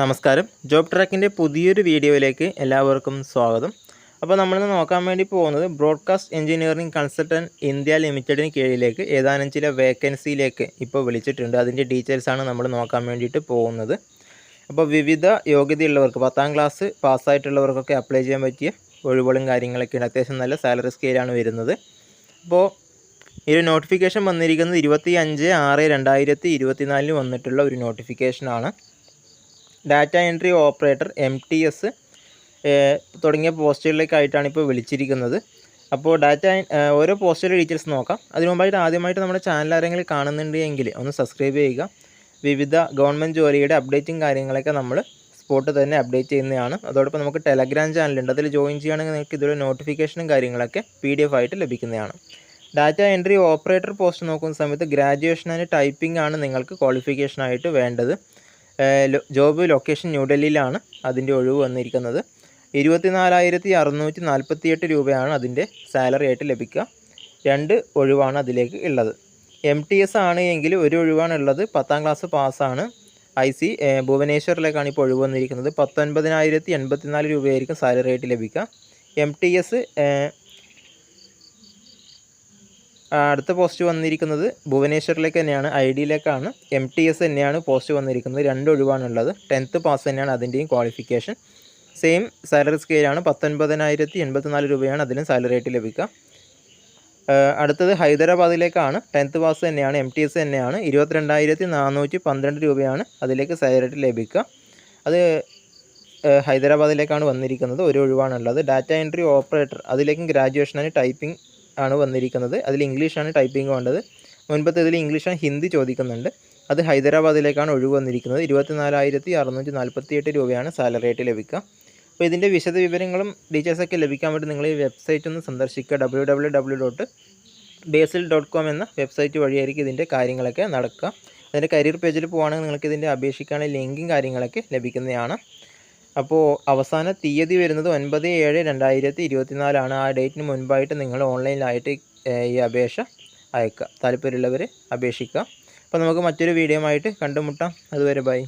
നമസ്കാരം. ജോബ് ട്രാക്കിന്റെ പുതിയൊരു വീഡിയോയിലേക്ക് എല്ലാവർക്കും സ്വാഗതം. അപ്പോൾ നമ്മളിന്ന് നോക്കാൻ വേണ്ടി പോകുന്നത് ബ്രോഡ്കാസ്റ്റ് എഞ്ചിനീയറിംഗ് കൺസൾട്ടന്റ് ഇന്ത്യ ലിമിറ്റഡിന് കീഴിലേക്ക് ഏതാനും ചില വേക്കൻസിയിലേക്ക് ഇപ്പോൾ വിളിച്ചിട്ടുണ്ട്. അതിന്റെ ഡീറ്റെയിൽസാണ് നമ്മൾ നോക്കാൻ വേണ്ടിയിട്ട് പോകുന്നത്. അപ്പോൾ വിവിധ യോഗ്യതയുള്ളവർക്ക് പത്താം ക്ലാസ് പാസ്സായിട്ടുള്ളവർക്കൊക്കെ അപ്ലൈ ചെയ്യാൻ പറ്റിയ ഒഴിവുകളും കാര്യങ്ങളൊക്കെയാണ് അത്യാവശ്യം നല്ല സാലറി സ്കെയിലാണ് വരുന്നത്. അപ്പോൾ ഈ ഒരു നോട്ടിഫിക്കേഷൻ വന്നിരിക്കുന്നത് ഇരുപത്തി അഞ്ച് ആറ് രണ്ടായിരത്തി ഇരുപത്തിനാലിന് വന്നിട്ടുള്ള ഒരു നോട്ടിഫിക്കേഷനാണ് data entry operator M T S തുടങ്ങിയ പോസ്റ്റുകളിലേക്കായിട്ടാണ് ഇപ്പോൾ വിളിച്ചിരിക്കുന്നത്. അപ്പോൾ ഡാറ്റ ഓരോ പോസ്റ്റുകളുടെ ഡീറ്റെയിൽസ് നോക്കാം. അതിനു മുമ്പായിട്ട് ആദ്യമായിട്ട് നമ്മുടെ ചാനൽ ആരെങ്കിലും കാണുന്നുണ്ട് എങ്കിൽ ഒന്ന് സബ്സ്ക്രൈബ് ചെയ്യുക. വിവിധ ഗവൺമെന്റ് ജോലിയുടെ അപ്ഡേറ്റും കാര്യങ്ങളൊക്കെ നമ്മൾ സ്പോട്ട് തന്നെ അപ്ഡേറ്റ് ചെയ്യുന്നതാണ്. അതോടൊപ്പം നമുക്ക് ടെലഗ്രാം ചാനലുണ്ട്. അതിൽ ജോയിൻ ചെയ്യുകയാണെങ്കിൽ നിങ്ങൾക്ക് ഇതുവരെ നോട്ടിഫിക്കേഷനും കാര്യങ്ങളൊക്കെ പി ഡി എഫ് ആയിട്ട് ലഭിക്കുന്നതാണ്. ഡാറ്റ എൻട്രി ഓപ്പറേറ്റർ പോസ്റ്റ് നോക്കുന്ന സമയത്ത് ഗ്രാജുവേഷൻ ആൻഡ് ടൈപ്പിംഗ് ആണ് നിങ്ങൾക്ക് ക്വാളിഫിക്കേഷനായിട്ട് വേണ്ടത്. ജോബ് ലൊക്കേഷൻ ന്യൂഡൽഹിയിലാണ് അതിന്റെ ഒഴിവ് വന്നിരിക്കുന്നത്. ഇരുപത്തിനാലായിരത്തി അറുന്നൂറ്റി നാൽപ്പത്തിയെട്ട് രൂപയാണ് അതിന്റെ സാലറി ആയിട്ട് ലഭിക്കുക. രണ്ട് ഒഴിവാണ് അതിലേക്ക് ഉള്ളത്. എം ടി എസ് ആണ് എങ്കിൽ ഒരു ഒഴിവാണ് ഉള്ളത്. പത്താം ക്ലാസ് പാസ്സാണ്. ഐ സി ഭുവനേശ്വറിലേക്കാണ് ഇപ്പോൾ ഒഴിവ് വന്നിരിക്കുന്നത്. പത്തൊൻപതിനായിരത്തി എൺപത്തിനാല് രൂപയായിരിക്കും സാലറി ആയിട്ട് ലഭിക്കുക. എം ടി എസ് അടുത്ത പോസ്റ്റ് വന്നിരിക്കുന്നത് ഭുവനേശ്വറിലേക്ക് തന്നെയാണ്. ഐ ഡിയിലേക്കാണ്. എം ടി എസ് തന്നെയാണ് പോസ്റ്റ് വന്നിരിക്കുന്നത്. രണ്ട് ഒഴിവാണുള്ളത്. ടെൻത്ത് പാസ് തന്നെയാണ് അതിന്റെയും ക്വാളിഫിക്കേഷൻ സെയിം സാലറി സ്കെയിലാണ് പത്തൊൻപതിനായിരത്തി എൺപത്തിനാല് രൂപയാണ് അതിലും സാലറി ആയിട്ട് ലഭിക്കുക. അടുത്തത് ഹൈദരാബാദിലേക്കാണ്. ടെൻത്ത് പാസ് തന്നെയാണ്. എം ടി എസ് തന്നെയാണ്. ഇരുപത്തിരണ്ടായിരത്തി നാനൂറ്റി പന്ത്രണ്ട് രൂപയാണ് അതിലേക്ക് സാലറി ലഭിക്കുക. അത് ഹൈദരാബാദിലേക്കാണ് വന്നിരിക്കുന്നത്. ഒരു ഒഴിവാണുള്ളത്. ഡാറ്റ എൻട്രി ഓപ്പറേറ്റർ അതിലേക്കും ഗ്രാജുവേഷനാണ് ടൈപ്പിംഗ് ആണ് വന്നിരിക്കുന്നത്. അതിൽ ഇംഗ്ലീഷാണ് ടൈപ്പിംഗ് വേണ്ടത്. മുൻപത്തെ ഇതിൽ ഇംഗ്ലീഷാണ് ഹിന്ദി ചോദിക്കുന്നുണ്ട്. അത് ഹൈദരാബാദിലേക്കാണ് ഒഴിവ് വന്നിരിക്കുന്നത്. ഇരുപത്തിനാലായിരത്തി അറുന്നൂറ്റി നാൽപ്പത്തി എട്ട് രൂപയാണ് സാലറി ആയിട്ട് ലഭിക്കുക. അപ്പോൾ ഇതിന്റെ വിശദ വിവരങ്ങളും ഡീറ്റെയിൽസൊക്കെ ലഭിക്കാൻ വേണ്ടി നിങ്ങൾ ഈ വെബ്സൈറ്റ് ഒന്ന് സന്ദർശിക്കുക. W W W dot BECIL dot com എന്ന വെബ്സൈറ്റ് വഴിയായിരിക്കും ഇതിന്റെ കാര്യങ്ങളൊക്കെ നടക്കുക. അതിന്റെ കരിയർ പേജിൽ പോകുകയാണെങ്കിൽ നിങ്ങൾക്ക് ഇതിന്റെ അപേക്ഷിക്കാനുള്ള ലിങ്കും കാര്യങ്ങളൊക്കെ ലഭിക്കുന്നതാണ്. അപ്പോൾ അവസാന തീയതി വരുന്നത് ഒൻപത് ഏഴ് രണ്ടായിരത്തി ഇരുപത്തിനാലാണ്. ആ ഡേറ്റിന് മുൻപായിട്ട് നിങ്ങൾ ഓൺലൈനിലായിട്ട് ഈ അപേക്ഷ അയക്കുക. താല്പര്യമുള്ളവർ അപേക്ഷിക്കുക. അപ്പോൾ നമുക്ക് മറ്റൊരു വീഡിയോ ആയിട്ട് കണ്ടുമുട്ടാം. അതുവരെ ബൈ.